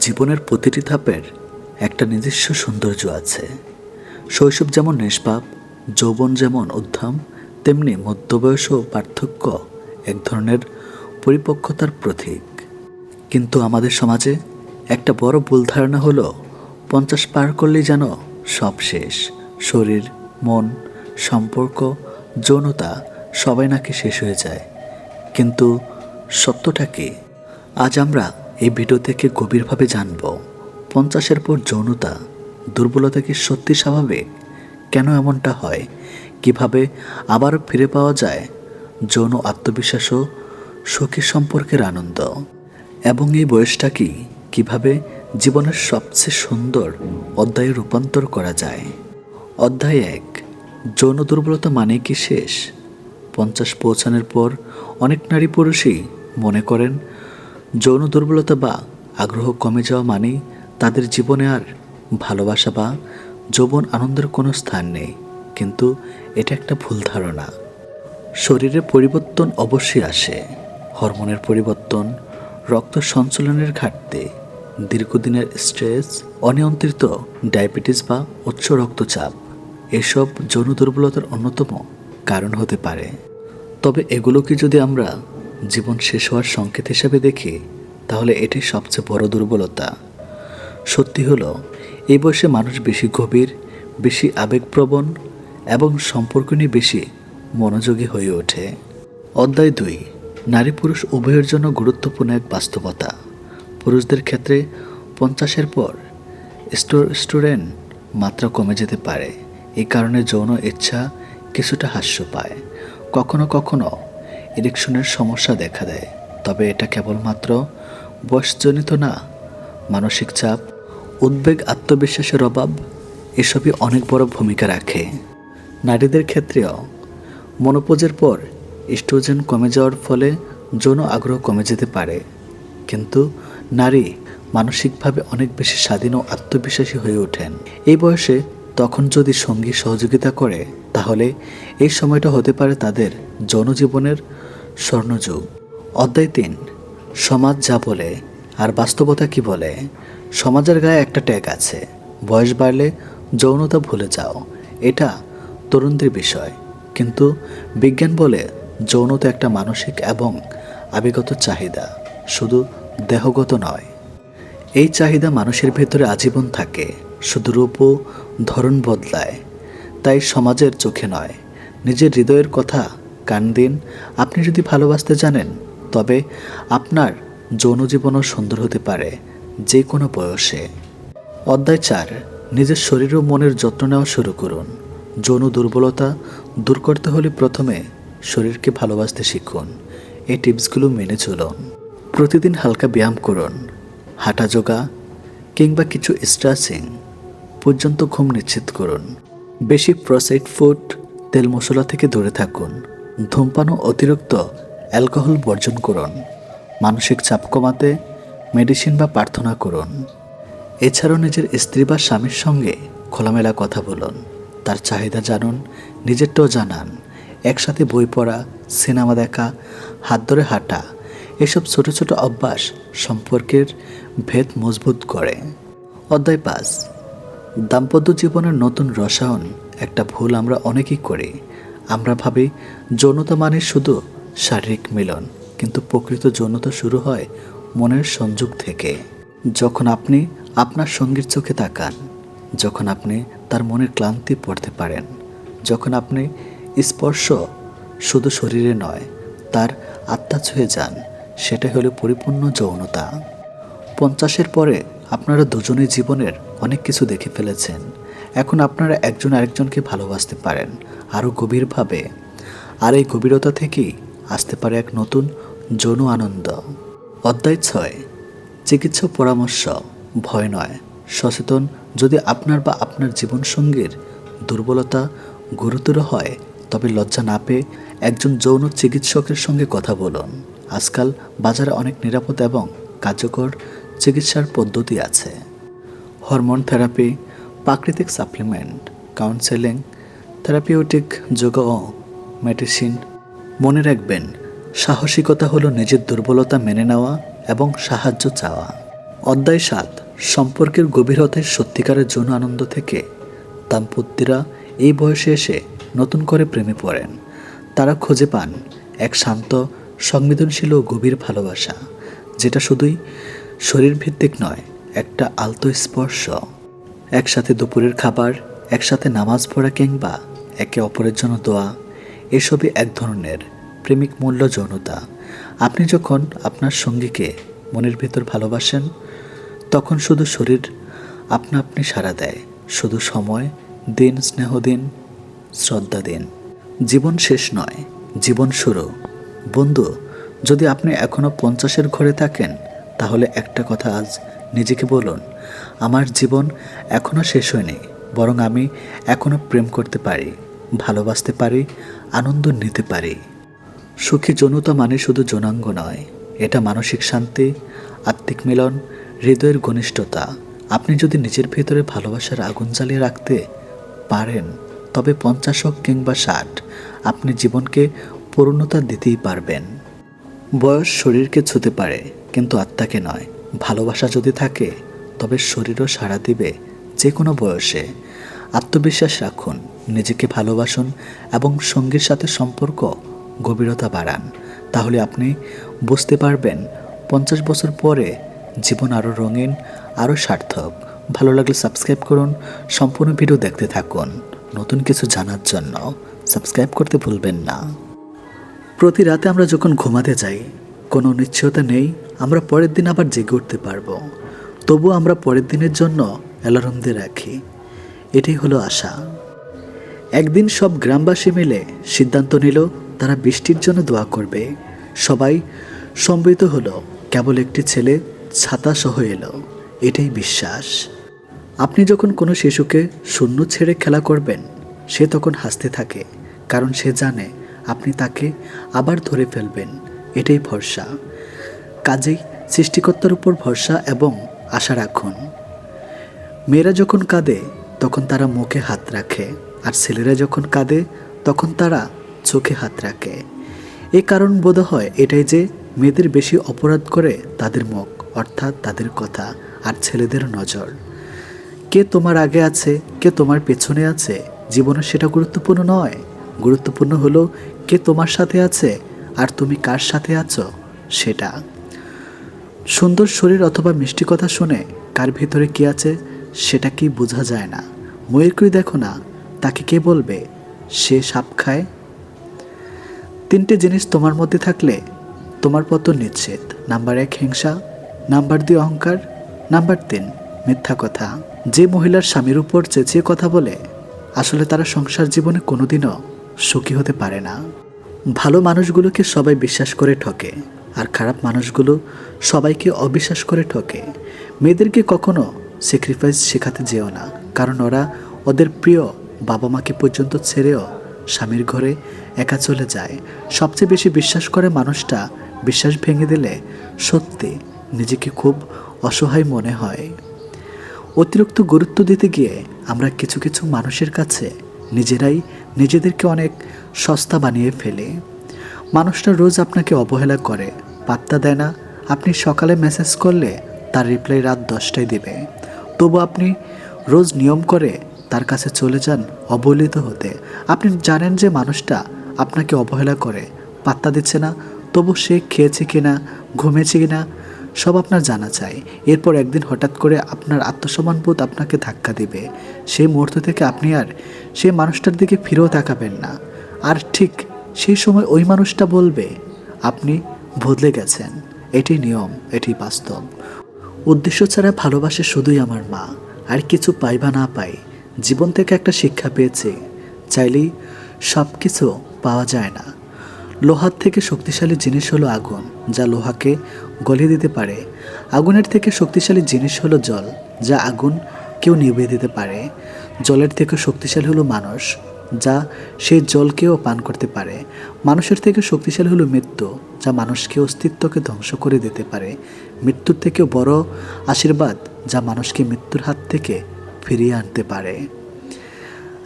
জীবনের প্রতিটি ধাপের একটা নিজস্ব সৌন্দর্য আছে। শৈশব যেমন নিষ্পাপ, যৌবন যেমন উদ্ধাম তেমনি মধ্যবয়স ও পার্থক্য এক ধরনের পরিপক্কতার প্রতীক। কিন্তু আমাদের সমাজে একটা বড় ভুল ধারণা হলো, পঞ্চাশ পার করলেই যেন সব শেষ, শরীর, মন, সম্পর্ক, যৌনতা সবাই নাকি শেষ হয়ে যায়। কিন্তু সত্যটা কি? আজ আমরা এই ভিডিও থেকে গভীরভাবে জানব। পঞ্চাশের পর যৌনতা দুর্বলতা কি সত্যি স্বাভাবিক? কেন এমনটা হয়? কীভাবে আবারও ফিরে পাওয়া যায়? যৌন আত্মবিশ্বাস ও সুখী সম্পর্কের আনন্দ। এবং এই বয়সটা কি? কীভাবে জীবনের সবচেয়ে সুন্দর অধ্যায়ে রূপান্তর করা যায়? অধ্যায় এক, যৌন দুর্বলতা মানে কি শেষ? পঞ্চাশ পৌঁছানোর পর অনেক নারী পুরুষই মনে করেন যৌন দুর্বলতা বা আগ্রহ কমে যাওয়া মানে তাদের জীবনে আর ভালোবাসা বা যৌবন আনন্দের কোনো স্থান নেই। কিন্তু এটা একটা ভুল ধারণা। শরীরে পরিবর্তন অবশ্যই আসে। হরমোনের পরিবর্তন, রক্ত সঞ্চালনের ঘাটতি, দীর্ঘদিনের স্ট্রেস, অনিয়ন্ত্রিত ডায়াবেটিস বা উচ্চ রক্তচাপ, এসব যৌন দুর্বলতার অন্যতম কারণ হতে পারে। তবে এগুলোকে যদি আমরা জীবন শেষ হওয়ার সংকেত হিসেবে দেখি, তাহলে এটি সবচেয়ে বড় দুর্বলতা। সত্যি হলো, এই বয়সে মানুষ বেশি গভীর, বেশি আবেগপ্রবণ এবং সম্পর্ক নিয়ে বেশি মনোযোগী হয়ে ওঠে। অধ্যায় দুই, নারী পুরুষ উভয়ের জন্য গুরুত্বপূর্ণ এক বাস্তবতা। পুরুষদের ক্ষেত্রে পঞ্চাশের পর স্টুডেন্ট মাত্রা কমে যেতে পারে। এই কারণে যৌন ইচ্ছা কিছুটা হাস্য পায়। কখনো কখনো ইরেকশনের সমস্যা দেখা দেয়। তবে এটা কেবলমাত্র বয়সজনিত না, মানসিক চাপ, উদ্বেগ, আত্মবিশ্বাসের অভাব, এসবই অনেক বড় ভূমিকা রাখে। নারীদের ক্ষেত্রেও মনোপোজের পর স্ট্রোজেন কমে যাওয়ার ফলে যৌন আগ্রহ কমে যেতে পারে। কিন্তু নারী মানসিকভাবে অনেক বেশি স্বাধীন ও আত্মবিশ্বাসী হয়ে ওঠেন। এই বয়সে তখন যদি সঙ্গী সহযোগিতা করে, তাহলে এই সময়টা হতে পারে তাদের জনজীবনের স্বর্ণযুগ। অধ্যায় তিন, সমাজ যা বলে আর বাস্তবতা কি বলে, সমাজের গায়ে একটা ট্যাগ আছে, বয়স বাড়লে যৌনতা ভুলে যাও, এটা তরুণদের বিষয়। কিন্তু বিজ্ঞান বলে যৌনতা একটা মানসিক এবং আবেগত চাহিদা, শুধু দেহগত নয়। এই চাহিদা মানুষের ভেতরে আজীবন থাকে, শুধু রূপ ধরন বদলায়। তাই সমাজের চোখে নয়, নিজের হৃদয়ের কথা কান দিন। আপনি যদি ভালোবাসতে জানেন, তবে আপনার যৌন জীবনও সুন্দর হতে পারে, যে কোনো বয়সে। অধ্যায় চার, নিজের শরীর ও মনের যত্ন নেওয়া শুরু করুন। যৌন দুর্বলতা দূর করতে হলে প্রথমে শরীরকে ভালোবাসতে শিখুন। এই টিপসগুলো মেনে চলুন। প্রতিদিন হালকা ব্যায়াম করুন। হাঁটা যোগা কিংবা কিছু স্ট্রেচিং পর্যন্ত ঘুম নিশ্চিত করুন। বেশি প্রসেড ফুড তেল মশলা থেকে দূরে থাকুন। ধূমপান ও অতিরিক্ত অ্যালকোহল বর্জন করুন। মানসিক চাপ কমাতে মেডিসিন বা প্রার্থনা করুন। এছাড়াও নিজের স্ত্রী বা স্বামীর সঙ্গে খোলামেলা কথা বলুন। তার চাহিদা জানুন, নিজেরটাও জানান। একসাথে বই পড়া, সিনেমা দেখা, হাত ধরে হাঁটা, এসব ছোট ছোট অভ্যাস সম্পর্কের ভেদ মজবুত করে। অধ্যায় পাঁচ। দাম্পত্য জীবনের নতুন রসায়ন, একটা ভুল আমরা অনেকেই করি। আমরা ভাবি যৌনতা মানে শুধু শারীরিক মিলন, কিন্তু প্রকৃত যৌনতা শুরু হয় মনের সংযোগ থেকে। যখন আপনি আপনার সঙ্গীর চোখে তাকান, যখন আপনি তার মনের ক্লান্তি পড়তে পারেন, যখন আপনি স্পর্শ শুধু শরীরে নয়, তার আত্মা ছুঁয়ে যান সেটা হলো পরিপূর্ণ যৌনতা। পঞ্চাশের পরে আপনারা দুজনের জীবনের অনেক কিছু দেখে ফেলেছেন। এখন আপনারা একজন আরেকজনকে ভালোবাসতে পারেন, আরও গভীরভাবে। আর এই গভীরতা থেকেই আসতে পারে এক নতুন যৌন আনন্দ। অধ্যায় ছয়, চিকিৎসা পরামর্শ, ভয় নয়। সচেতন যদি আপনার বা আপনার জীবনসঙ্গীর দুর্বলতা গুরুতর হয়, তবে লজ্জা না পেয়ে একজন যৌন চিকিৎসকের সঙ্গে কথা বলুন। আজকাল বাজারে অনেক নিরাপদ এবং কার্যকর চিকিৎসার পদ্ধতি আছে। হরমোন থেরাপি প্রাকৃতিক সাপ্লিমেন্ট, কাউন্সেলিং, থেরাপিউটিক যোগ ও মেডিসিন। মনে রাখবেন, সাহসিকতা হলো নিজের দুর্বলতা মেনে নেওয়া এবং সাহায্য চাওয়া। অধ্যায় সাত, সম্পর্কের গভীরতায় সত্যিকারের যৌন আনন্দ থেকে। দাম্পত্যরা এই বয়সে এসে নতুন করে প্রেমে পড়েন। তারা খুঁজে পান এক শান্ত, সংবেদনশীল ও গভীর ভালোবাসা, যেটা শুধুই শরীর ভিত্তিক নয়, একটা আলতো স্পর্শ একসাথে দুপুরের খাবার, একসাথে নামাজ পড়া কিংবা একে অপরের জন্য দোয়া, এসবই এক ধরনের প্রেমিক মূল্য যৌনতা। আপনি যখন আপনার সঙ্গীকে মনের ভেতর ভালোবাসেন, তখন শুধু শরীর আপনা আপনি সাড়া দেয়, শুধু সময়, দিন, স্নেহ দিন, শ্রদ্ধা দিন। জীবন শেষ নয়, জীবন শুরু। বন্ধু, যদি আপনি এখনও পঞ্চাশের ঘরে থাকেন, তাহলে একটা কথা আজ নিজেকে বলুন আমার জীবন এখনও শেষ হয়নি, বরং আমি এখনও প্রেম করতে পারি, ভালোবাসতে পারি, আনন্দ নিতে পারি। সুখী যৌনতা মানে শুধু যৌনাঙ্গ নয়, এটা মানসিক শান্তি, আত্মিক মিলন, হৃদয়ের ঘনিষ্ঠতা। আপনি যদি নিজের ভেতরে ভালোবাসার আগুন জ্বালিয়ে রাখতে পারেন, তবে পঞ্চাশ হোক কিংবা ষাট, আপনি জীবনকে পূর্ণতা দিতেই পারবেন। বয়স শরীরকে ছুতে পারে, কিন্তু আত্মাকে নয়, ভালোবাসা যদি থাকে তবে শরীরও সাড়া দিবে যে কোনো বয়সে। আত্মবিশ্বাস রাখুন, নিজেকে ভালোবাসুন এবং সঙ্গীর সাথে সম্পর্ক, গভীরতা বাড়ান। তাহলে আপনি বুঝতে পারবেন, পঞ্চাশ বছর পরে জীবন আরও রঙিন, আরও সার্থক। ভালো লাগলে সাবস্ক্রাইব করুন, সম্পূর্ণ ভিডিও দেখতে থাকুন। নতুন কিছু জানার জন্য সাবস্ক্রাইব করতে ভুলবেন না। প্রতি রাতে আমরা যখন ঘুমাতে যাই, কোনো নিশ্চয়তা নেই, আমরা পরের দিন আবার জেগে উঠতে পারব। তবুও আমরা পরের দিনের জন্য অ্যালার্ম দিয়ে রাখি। এটাই হলো আশা। একদিন সব গ্রামবাসী মিলে সিদ্ধান্ত নিল, তারা বৃষ্টির জন্য দোয়া করবে। সবাই সম্মিলিত হলো, কেবল একটি ছেলে ছাতা সহ এলো। এটাই বিশ্বাস। আপনি যখন কোনো শিশুকে শূন্য ছেড়ে খেলা করবেন, সে তখন হাসতে থাকে, কারণ সে জানে আপনি তাকে আবার ধরে ফেলবেন। এটাই ভরসা। কাজেই সৃষ্টিকর্তার উপর ভরসা এবং আশা রাখুন, মেয়েরা যখন কাঁদে, তখন তারা মুখে হাত রাখে, আর ছেলেরা যখন কাঁদে, তখন তারা চোখে হাত রাখে। এ কারণ বোধ হয় এটাই যে মেয়েদের বেশি অপরাধ করে তাদের মুখ, অর্থাৎ তাদের কথা, আর ছেলেদের নজর। কে তোমার আগে আছে, কে তোমার পেছনে আছে, জীবনে সেটা গুরুত্বপূর্ণ নয়। গুরুত্বপূর্ণ হলো কে তোমার সাথে আছে, আর তুমি কার সাথে আছো, সেটা। সুন্দর শরীর অথবা মিষ্টি কথা শুনে কার ভিতরে কি আছে সেটা কি বোঝা যায় না। ময়ূরকেই দেখো না, তাকে কে বলবে? সে সাপ খায়। তিনটে জিনিস তোমার মধ্যে থাকলে তোমার পতন নিশ্চিত। নাম্বার এক হিংসা, নাম্বার দুই অহংকার, নাম্বার তিন মিথ্যা কথা। যে মহিলার স্বামীর উপর চেঁচিয়ে কথা বলে, আসলে তারা সংসার জীবনে কোনোদিনও সুখী হতে পারে না। ভালো মানুষগুলোকে সবাই বিশ্বাস করে ঠকে, আর খারাপ মানুষগুলো সবাইকে অবিশ্বাস করে ঠকে। মেয়েদেরকে কখনো স্যাক্রিফাইস শেখাতে যেও না, কারণ ওরা ওদের প্রিয় বাবা মাকে পর্যন্ত ছেড়েও স্বামীর ঘরে একা চলে যায়। সবচেয়ে বেশি বিশ্বাস করে মানুষটা বিশ্বাস ভেঙে দিলে সত্যি নিজেকে খুব অসহায় মনে হয়। অতিরিক্ত গুরুত্ব দিতে গিয়ে আমরা কিছু কিছু মানুষের কাছে নিজেরাই নিজেদেরকে অনেক সস্তা বানিয়ে ফেলি। মানুষটা রোজ আপনাকে অবহেলা করে, পাত্তা দেয় না আপনি সকালে মেসেজ করলে তার রিপ্লাই রাত দশটায় দেবে। তবু আপনি রোজ নিয়ম করে তার কাছে চলে যান অবহেলিত হতে। আপনি জানেন যে মানুষটা আপনাকে অবহেলা করে, পাত্তা দিচ্ছে না, তবু সে খেয়েছে কিনা ঘুমেছে কিনা, সব আপনার জানা চাই। এরপর একদিন হঠাৎ করে আপনার আত্মসম্মানবোধ আপনাকে ধাক্কা দিবে। সেই মুহূর্ত থেকে আপনি আর সেই মানুষটার দিকে ফিরেও তাকাবেন না। আর ঠিক সেই সময় ওই মানুষটা বলবে, আপনি বদলে গেছেন। এটি নিয়ম এটি বাস্তব। উদ্দেশ্য ছাড়া ভালোবাসে শুধুই আমার মা, আর কিছু পাই বা না পাই, জীবন থেকে একটা শিক্ষা পেয়েছি। চাইলেই সব কিছু পাওয়া যায় না। লোহার থেকে শক্তিশালী জিনিস হলো আগুন, যা লোহাকে গলিয়ে দিতে পারে। আগুনের থেকে শক্তিশালী জিনিস হলো জল, যা আগুন কেউ নিভিয়ে দিতে পারে। জলের থেকে শক্তিশালী হলো মানুষ। যা সেই জলকেও পান করতে পারে। মানুষের থেকে শক্তিশালী হলো মৃত্যু, যা মানুষকে অস্তিত্বকে ধ্বংস করে দিতে পারে। মৃত্যুর থেকেও বড় আশীর্বাদ, যা মানুষকে মৃত্যুর হাত থেকে ফিরিয়ে আনতে পারে।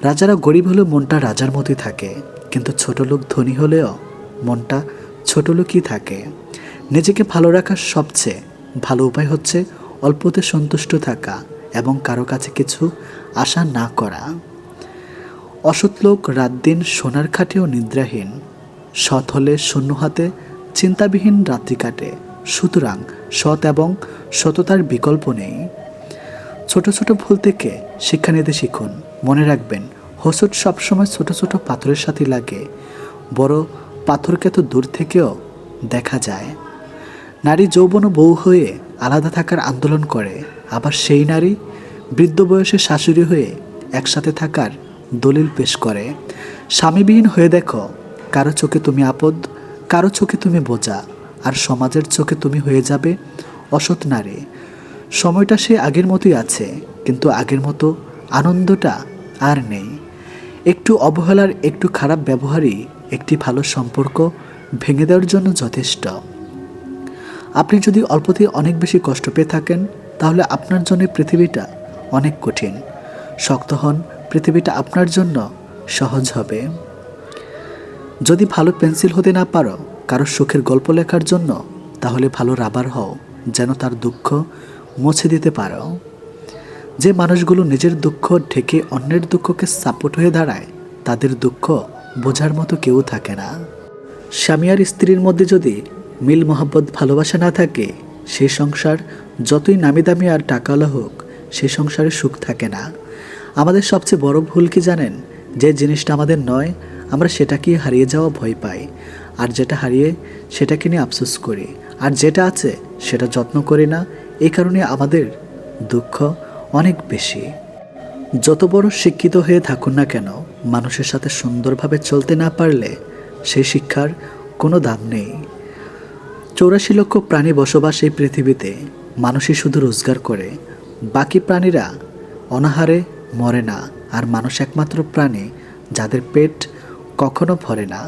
রাজারা গরিব হলেও মনটা রাজার মতোই থাকে, কিন্তু ছোট লোক ধনী হলেও মনটা ছোট লোকই থাকে। নিজেকে ভালো রাখার সবচেয়ে ভালো উপায় হচ্ছে অল্পতে সন্তুষ্ট থাকা এবং কারও কাছে কিছু আশা না করা। অসৎ লোক রাত দিন সোনার খাটেও নিদ্রাহীন। সৎ হলে শূন্য হাতে, চিন্তাবিহীন রাত্রি কাটে। সুতরাং সৎ এবং সততার বিকল্প নেই। ছোট ছোট ভুল থেকে শিক্ষা নিতে শিখুন। মনে রাখবেন, হোসট সবসময় ছোট ছোট পাথরের সাথে লাগে। বড় পাথরকে তো দূর থেকেও দেখা যায়। নারী যৌবন বউ হয়ে আলাদা থাকার আন্দোলন করে। আবার সেই নারী বৃদ্ধ বয়সে শাশুড়ি হয়ে একসাথে থাকার দলিল পেশ করে, স্বামীবিহীন হয়ে দেখো, কারও চোখে তুমি আপদ, কারও চোখে তুমি বোঝা, আর সমাজের চোখে তুমি হয়ে যাবে অসৎ নারী। সময়টা সে আগের মতোই আছে, কিন্তু আগের মতো আনন্দটা আর নেই। একটু অবহেলার, একটু খারাপ ব্যবহারই একটি ভালো সম্পর্ক ভেঙে দেওয়ার জন্য যথেষ্ট। আপনি যদি অল্পতেই অনেক বেশি কষ্ট পেয়ে থাকেন, তাহলে আপনার জন্য পৃথিবীটা অনেক কঠিন। শক্ত হন পৃথিবীটা আপনার জন্য সহজ হবে। যদি ভালো পেন্সিল হতে না পারো, কারও সুখের গল্প লেখার জন্য, তাহলে ভালো রাবার হও, যেন তার দুঃখ মুছে দিতে পারো। যে মানুষগুলো নিজের দুঃখ ঢেকে অন্যের দুঃখকে সাপোর্ট হয়ে দাঁড়ায়, তাদের দুঃখ বোঝার মতো কেউ থাকে না। স্বামী আর স্ত্রীর মধ্যে যদি মিল মোহাব্বত ভালোবাসা না থাকে সেই সংসার যতই নামি দামি আর টাকাওয়ালা হোক সেই সংসারে সুখ থাকে না। আমাদের সবচেয়ে বড় ভুল কি জানেন? যে জিনিসটা আমাদের নয়, আমরা সেটাকেই হারিয়ে যাওয়া ভয় পাই। আর যেটা হারিয়ে, সেটাকে নিয়ে আফসোস করি। আর যেটা আছে, সেটা যত্ন করি না। এই কারণে আমাদের দুঃখ অনেক বেশি। যত বড় শিক্ষিত হয়ে থাকুন না কেন, মানুষের সাথে সুন্দরভাবে চলতে না পারলে সেই শিক্ষার কোনো দাম নেই। চৌরাশি লক্ষ প্রাণী বসবাস এই পৃথিবীতে। মানুষই শুধু রোজগার করে। বাকি প্রাণীরা অনাহারে মরে না, আর মানুষ একমাত্র প্রাণী যাদের পেট কখনো ভরে না।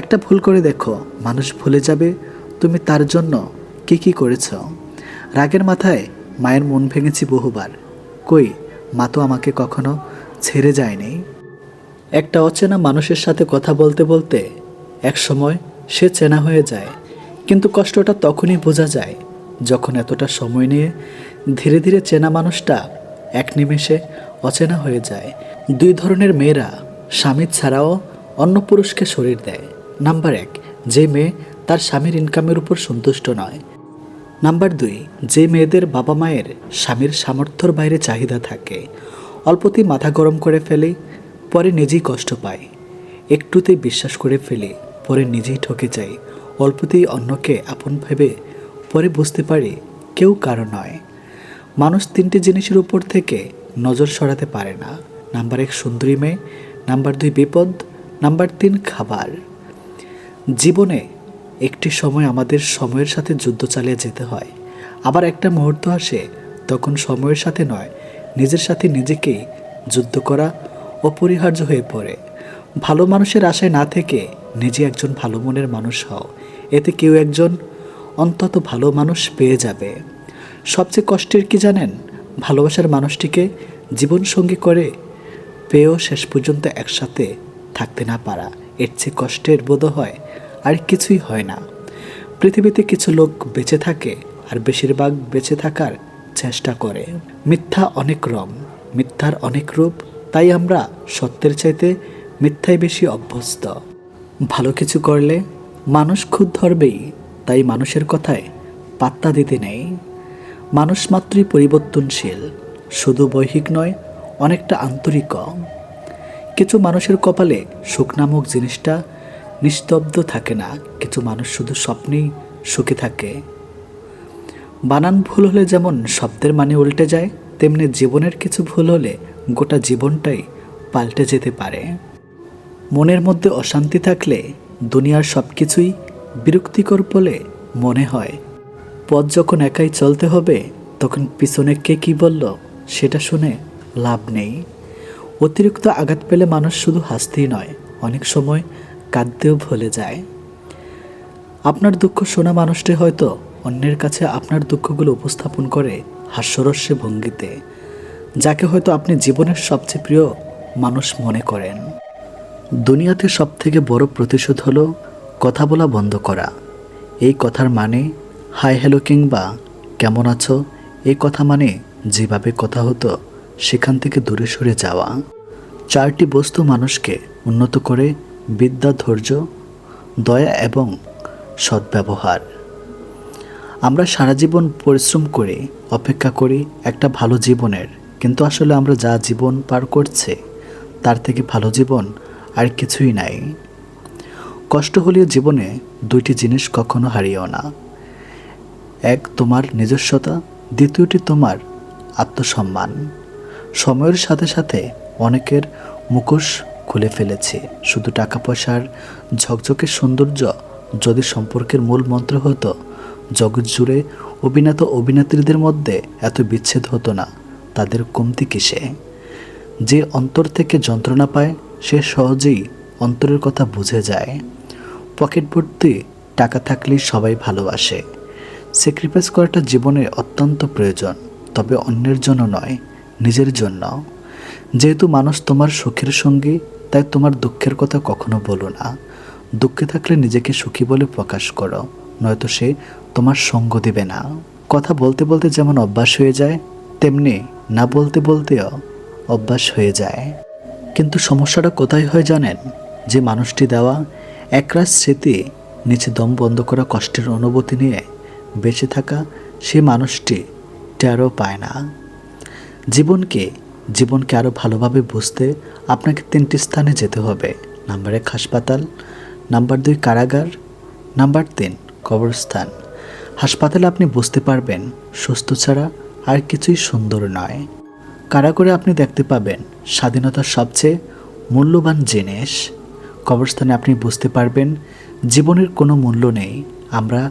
একটা ভুল করে দেখো, মানুষ ভুলে যাবে, তুমি তার জন্য কি কি করেছ। রাগের মাথায় মায়ের মন ভেঙেছি বহুবার। কই, মা তো আমাকে কখনো ছেড়ে যায়নি। একটা অচেনা মানুষের সাথে কথা বলতে বলতে এক সময় সে চেনা হয়ে যায়, কিন্তু কষ্টটা তখনই বোঝা যায় যখন এতটা সময় নিয়ে ধীরে ধীরে চেনা মানুষটা এক নিমেষে অচেনা হয়ে যায়। দুই ধরনের মেয়েরা স্বামী ছাড়াও অন্য পুরুষকে শরীর দেয়। নাম্বার এক, যে মেয়ে তার স্বামীর ইনকামের উপর সন্তুষ্ট নয়। নাম্বার দুই, যে মেয়েদের বাবা মায়ের স্বামীর সামর্থ্যর বাইরে চাহিদা থাকে। অল্পতেই মাথা গরম করে ফেলে, পরে নিজেই কষ্ট পায় একটুতেই বিশ্বাস করে ফেলে, পরে নিজেই ঠকে যায় অল্পতেই অন্যকে আপন ভেবে, পরে বুঝতে পারে কেউ কারও নয়। মানুষ তিনটি জিনিসের উপর থেকে নজর সরাতে পারে না। নাম্বার এক, সুন্দরী মেয়ে। নাম্বার দুই, বিপদ। নাম্বার তিন, খাবার। জীবনে একটি সময় আমাদের সময়ের সাথে যুদ্ধ চালিয়ে যেতে হয়। আবার একটা মুহূর্ত আসে, তখন সময়ের সাথে নয়, নিজের সাথে নিজেকেই যুদ্ধ করা অপরিহার্য হয়ে পড়ে। ভালো মানুষের আশায় না থেকে নিজে একজন ভালো মনের মানুষ হও। এতে কেউ একজন অন্তত ভালো মানুষ পেয়ে যাবে। সবচেয়ে কষ্টের কি জানেন? ভালোবাসার মানুষটিকে জীবনসঙ্গী করে পেয়েও শেষ পর্যন্ত একসাথে থাকতে না পারা। এর চেয়ে কষ্টের বোধ হয় আর কিছুই হয় না। পৃথিবীতে কিছু লোক বেঁচে থাকে আর বেশিরভাগ বেঁচে থাকার চেষ্টা করে। মিথ্যা অনেক রং মিথ্যার অনেক রূপ, তাই আমরা সত্যের চাইতে মিথ্যায় বেশি অভ্যস্ত। ভালো কিছু করলে মানুষ খুদ ধরবেই, তাই মানুষের কথায় পাত্তা দিতে নেই। মানুষ মাত্রই পরিবর্তনশীল, শুধু বৈহিক নয়, অনেকটা আন্তরিক কিছু মানুষের কপালে সুখ নামক জিনিসটা নিস্তব্ধ থাকে না, কিছু মানুষ শুধু স্বপ্নেই সুখে থাকে। বানান ভুল হলে যেমন শব্দের মানে উল্টে যায়, তেমনি জীবনের কিছু ভুল হলে গোটা জীবনটাই পাল্টে যেতে পারে। মনের মধ্যে অশান্তি থাকলে দুনিয়ার সব কিছুই বিরক্তিকর বলে মনে হয়। পথ যখন একাই চলতে হবে, তখন পিছনে কে কি বলল, সেটা শুনে লাভ নেই। অতিরিক্ত আঘাত পেলে মানুষ শুধু হাসতেই নয়, অনেক সময় কাঁদতেও ভুলে যায়। আপনার দুঃখ শোনা মানুষটি হয়তো অন্যের কাছে আপনার দুঃখগুলো উপস্থাপন করে হাস্যরস্যে ভঙ্গিতে, যাকে হয়তো আপনি জীবনের সবচেয়ে প্রিয় মানুষ মনে করেন। দুনিয়াতে সবথেকে বড় প্রতিশোধ হলো, কথা বলা বন্ধ করা। এই কথার মানে হাই হ্যালো কিংবা কেমন আছো? এই কথা মানে যেভাবে কথা হতো, সেখান থেকে দূরে সরে যাওয়া। চারটি বস্তু মানুষকে উন্নত করে, বিদ্যা, ধৈর্য, দয়া এবং সদ্ব্যবহার। আমরা সারা জীবন পরিশ্রম করি, অপেক্ষা করি একটা ভালো জীবনের। কিন্তু আসলে আমরা যা জীবন পার করছে, তার থেকে ভালো জীবন আর কিছুই নাই। কষ্ট হলেও জীবনে দুইটি জিনিস কখনো হারিও না। এক তোমার নিজস্বতা, দ্বিতীয়টি তোমার আত্মসম্মান। সময়ের সাথে সাথে অনেকের মুখোশ খুলে ফেলেছে। শুধু টাকা পয়সার ঝকঝকে সৌন্দর্য যদি সম্পর্কের মূল মন্ত্র হতো, জগৎ জুড়ে অভিনেত অভিনেত্রীদের মধ্যে এত বিচ্ছেদ হতো না, তাদের কমতি কিসে? যে অন্তর থেকে যন্ত্রণা পায়, সে সহজেই অন্তরের কথা বুঝে যায়। পকেট ভর্তি টাকা থাকলেই সবাই ভালোবাসে। স্যাক্রিফাইস করাটা জীবনে অত্যন্ত প্রয়োজন, তবে অন্যের জন্য নয়, নিজের জন্য। যেহেতু মানুষ তোমার সুখের সঙ্গী, তাই তোমার দুঃখের কথা কখনো বলো না। দুঃখে থাকলে নিজেকে সুখী বলে প্রকাশ করো, নয়তো সে তোমার সঙ্গ দেবে না। কথা বলতে বলতে যেমন অভ্যাস হয়ে যায়, তেমনি না বলতে বলতেও অভ্যাস হয়ে যায়। কিন্তু সমস্যাটা কোথায় হয় জানেন? যে মানুষটি দেওয়া একরাশ স্মৃতি নিচে দম বন্ধ করা কষ্টের অনুভূতি নিয়ে বেঁচে থাকা সে মানুষটি টেরও পায় না। জীবনকে জীবনকে আরও ভালোভাবে বুঝতে আপনাকে তিনটি স্থানে যেতে হবে। নাম্বার এক, হাসপাতাল। নাম্বার দুই, কারাগার। নাম্বার তিন, কবরস্থান। হাসপাতালে আপনি বুঝতে পারবেন, সুস্থ ছাড়া আর কিছুই সুন্দর নয়। কারাগারে আপনি দেখতে পাবেন স্বাধীনতার সবচেয়ে মূল্যবান জিনিস। কবরস্থানে আপনি বুঝতে পারবেন, জীবনের কোনো মূল্য নেই। আমরা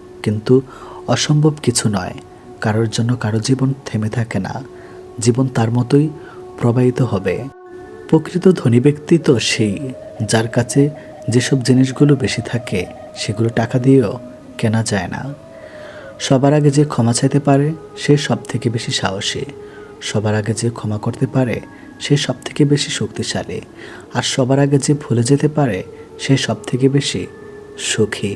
কিন্তু অসম্ভব কিছু নয়। কারোর জন্য কারও জীবন থেমে থাকে না। জীবন তার মতোই প্রবাহিত হবে। প্রকৃত ধনী ব্যক্তি তো সেই, যার কাছে যেসব জিনিসগুলো বেশি থাকে, সেগুলো টাকা দিয়েও কেনা যায় না। সবার আগে যে ক্ষমা চাইতে পারে, সে সব থেকে বেশি সাহসী। সবার আগে যে ক্ষমা করতে পারে, সে সব থেকে বেশি শক্তিশালী। আর সবার আগে যে ভুলে যেতে পারে, সে সব থেকে বেশি সুখী।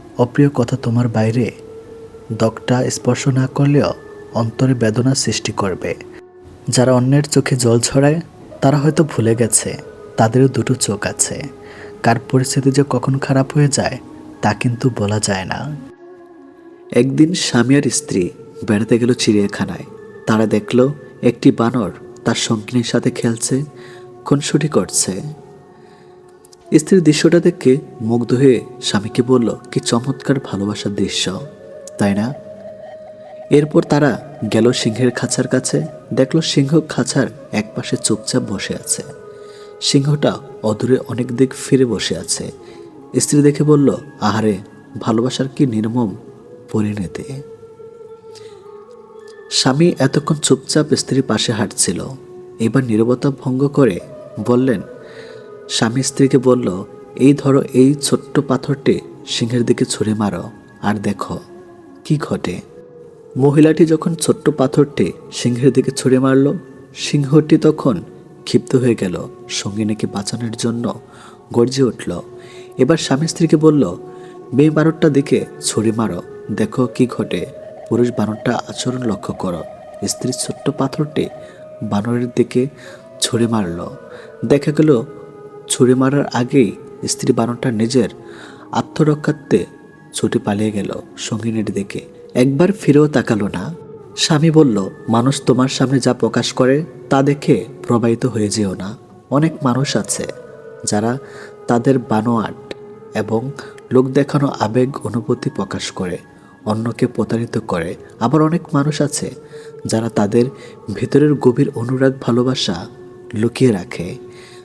অপ্রিয় কথা তোমার বাইরে। দগটা স্পর্শ না করলেও অন্তরে বেদনা সৃষ্টি করবে। যারা অন্যের চোখে জল ছড়ায়, তারা হয়তো ভুলে গেছে, তাদেরও দুটো চোখ আছে। কার পরিস্থিতি যে কখন খারাপ হয়ে যায়, তা কিন্তু বলা যায় না। একদিন স্বামী আর স্ত্রী বেড়াতে গেল চিড়িয়াখানায়। তারা দেখল, একটি বানর তার সঙ্গিনীর সাথে খেলছে, খুনসুটি করছে। স্ত্রীর দৃশ্যটা দেখে মুগ্ধ হয়ে স্বামীকে বলল, কি চমৎকার ভালোবাসার দৃশ্য। তাই না? এরপর তারা গেল সিংহের খাঁচার কাছে, দেখল সিংহ খাঁচার একপাশে চুপচাপ বসে আছে। সিংহটা অদূরে অনেক দিক ফিরে বসে আছে। স্ত্রী দেখে বলল, আহারে, ভালোবাসার কি নির্মম পরিণতি? স্বামী এতক্ষণ চুপচাপ স্ত্রীর পাশে হাঁটছিল। এবার নীরবতা ভঙ্গ করে বললেন স্বামী স্ত্রীকে বলল, এই ধরো এই ছোট্ট পাথরটি সিংহের দিকে ছুঁড়ে মারো আর দেখো কি ঘটে। মহিলাটি যখন ছোট্ট পাথরটি সিংহের দিকে ছুঁড়ে মারল, সিংহটি তখন ক্ষিপ্ত হয়ে গেল, সঙ্গিনীকে বাঁচানোর জন্য গর্জে উঠল। এবার স্বামী স্ত্রীকে বলল, মেয়ে বানরটা দিকে ছুরি মারো, দেখো কি ঘটে। পুরুষ বানরটা আচরণ লক্ষ্য করো। স্ত্রীর ছোট্ট পাথরটি বানরের দিকে ছুঁড়ে মারল, দেখা গেল ছুরি মারার আগেই স্ত্রী বানরটা নিজের আত্মরক্ষার্থে ছুটি পালিয়ে গেল সঙ্গিনীর দিকে। একবার ফিরেও তাকালো না। স্বামী বলল, মানুষ তোমার সামনে যা প্রকাশ করে, তা দেখে প্রবাহিত হয়ে যেও না। অনেক মানুষ আছে যারা তাদের বানোয়াট এবং লোক দেখানো আবেগ অনুভূতি প্রকাশ করে, অন্যকে প্রতারিত করে। আবার অনেক মানুষ আছে যারা তাদের ভিতরের গভীর অনুরাগ ভালোবাসা লুকিয়ে রাখে।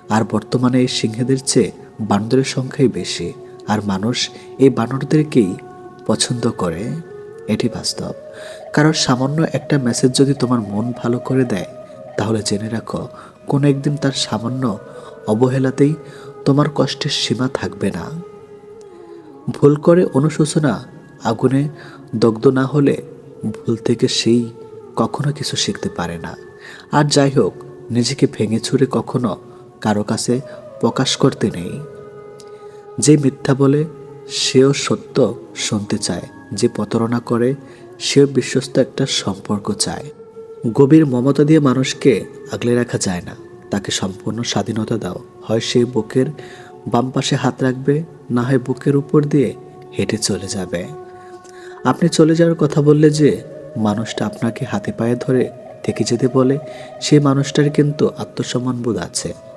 আর বর্তমানে এই সিংহেদের চেয়ে বানরের সংখ্যাই বেশি। আর মানুষ এই বানরদেরকেই পছন্দ করে। এটি বাস্তব। কারণ সামান্য একটা মেসেজ যদি তোমার মন ভালো করে দেয়, তাহলে জেনে রাখো, কোনো একদিন তার সামান্য অবহেলাতেই তোমার কষ্টের সীমা থাকবে না। ভুল করে অনুশোচনা আগুনে দগ্ধ না হলে ভুল থেকে সেই কখনো কিছু শিখতে পারে না। আর যাই হোক, নিজেকে ভেঙে ছুড়ে কখনো কারও কাছে প্রকাশ করতে নেই। যে মিথ্যা বলে, সেও সত্য শুনতে চায়। যে প্রতারণা করে, সেও বিশ্বস্ত একটা সম্পর্ক চায়। গভীর মমতা দিয়ে মানুষকে আগলে রাখা যায় না। তাকে সম্পূর্ণ স্বাধীনতা দাও। হয় সে বুকের বাম পাশে হাত রাখবে, না হয় বুকের উপর দিয়ে হেঁটে চলে যাবে। আপনি চলে যাওয়ার কথা বললে যে মানুষটা আপনাকে হাতে পায়ে ধরে থেকে যেতে বলে, সেই মানুষটার কিন্তু আত্মসম্মান বোধ আছে।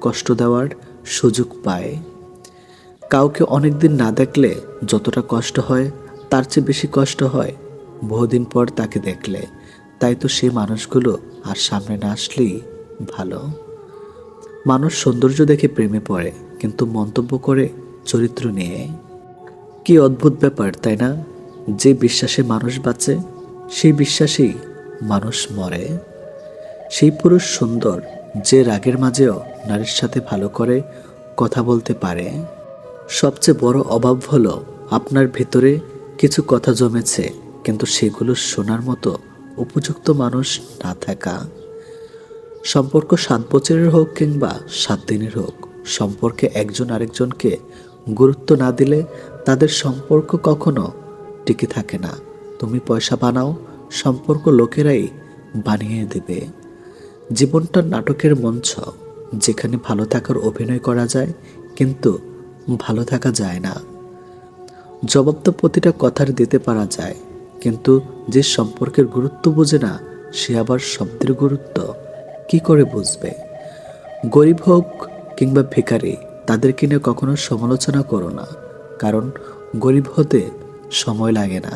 কষ্ট দেওয়ার সুযোগ পায়। কাউকে অনেক দিন না দেখলে যতটা কষ্ট হয়, তার চেয়ে বেশি কষ্ট হয় বহুদিন পর তাকে দেখলে। তাই তো সেই মানুষগুলো আর সামনে না আসলেই ভালো। মানুষ সৌন্দর্য দেখে প্রেমে পড়ে, কিন্তু মন্তব্য করে চরিত্র নিয়ে। কি অদ্ভুত ব্যাপার, তাই না? যে বিশ্বাসে মানুষ বাঁচে, সেই বিশ্বাসেই মানুষ মরে। সেই পুরুষ সুন্দর যে রাগের মাঝেও নারীর সাথে ভালো করে কথা বলতে পারে, সবচেয়ে বড় অভাব হলো আপনার ভেতরে কিছু কথা জমেছে, কিন্তু সেগুলো শোনার মতো উপযুক্ত মানুষ না থাকা। সম্পর্ক সাত বছরের হোক কিংবা সাত দিনের হোক, সম্পর্কে একজন আরেকজনকে গুরুত্ব না দিলে তাদের সম্পর্ক কখনো টিকে থাকে না। তুমি পয়সা বানাও, সম্পর্ক লোকেরাই বানিয়ে দেবে। জীবনটা নাটকের মঞ্চ, যেখানে ভালো থাকার অভিনয় করা যায়, কিন্তু ভালো থাকা যায় না। জবাব তো প্রতিটা কথার দিতে পারা যায়, কিন্তু যে সম্পর্কের গুরুত্ব বোঝে না, সে আবার শব্দের গুরুত্ব। কি করে বুঝবে? গরিব হোক কিংবা ভিখারি তাদেরকে নিয়ে কখনো সমালোচনা করো না, কারণ গরিব হতে সময় লাগে না।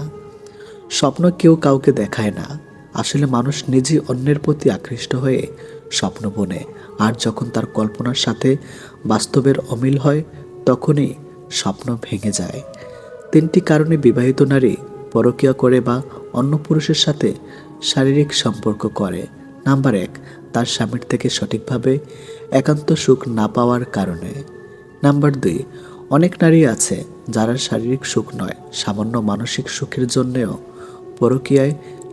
স্বপ্ন কেউ কাউকে দেখায় না আসলে মানুষ নিজে অন্যের প্রতি আকৃষ্ট হয়ে স্বপ্ন বনে। আর যখন তার কল্পনার সাথে বাস্তবের অমিল হয়, তখনই স্বপ্ন ভেঙে যায়। তিনটি কারণে বিবাহিত নারী পরকীয়া করে বা অন্য পুরুষের সাথে শারীরিক সম্পর্ক করে। নাম্বার এক, তার স্বামীর থেকে সঠিকভাবে একান্ত সুখ না পাওয়ার কারণে। নাম্বার দুই, অনেক নারী আছে যারা শারীরিক সুখ নয়, সামান্য মানসিক সুখের জন্যেও পরকীয়ায়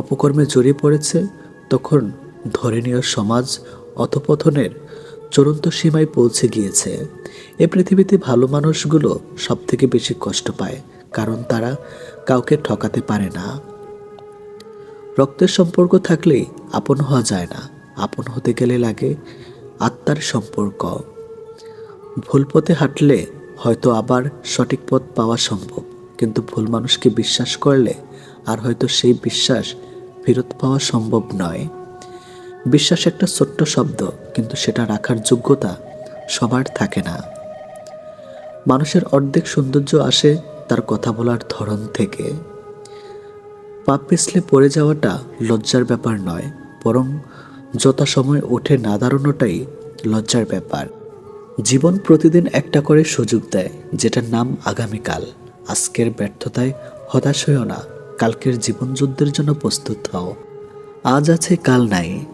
অপকর্মে জড়িয়ে পড়েছে, তখন ধর্মীয় সমাজ অথপথনের চূড়ান্ত সীমায় পৌঁছে গিয়েছে। এ পৃথিবীতে ভালো মানুষগুলো সব থেকে বেশি কষ্ট পায়, কারণ তারা কাউকে ঠকাতে পারে না। রক্তের সম্পর্ক থাকলেই আপন হওয়া যায় না, আপন হতে গেলে লাগে আত্মার সম্পর্ক। ভুল পথে হাঁটলে হয়তো আবার সঠিক পথ পাওয়া সম্ভব, কিন্তু ভুল মানুষকে বিশ্বাস করলে আর হয়তো সেই বিশ্বাস ফেরত পাওয়া সম্ভব নয়। বিশ্বাস একটা ছোট্ট শব্দ, কিন্তু সেটা রাখার যোগ্যতা সবার থাকে না। মানুষের অর্ধেক সৌন্দর্য আসে তার কথা বলার ধরন থেকে। পা পিছলে পড়ে যাওয়াটা লজ্জার ব্যাপার নয়, বরং যথাসময় ওঠে না দাঁড়ানোটাই লজ্জার ব্যাপার। জীবন প্রতিদিন একটা করে সুযোগ দেয়, যেটার নাম আগামীকাল। আজকের ব্যর্থতায় হতাশ হয়েও না। কালকের জীবন যুদ্ধের জন্য প্রস্তুত হও। আজ আছে কাল নাই,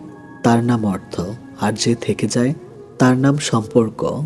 তার নাম অর্থ, আর যে থেকে যায়, তার নাম সম্পর্ক।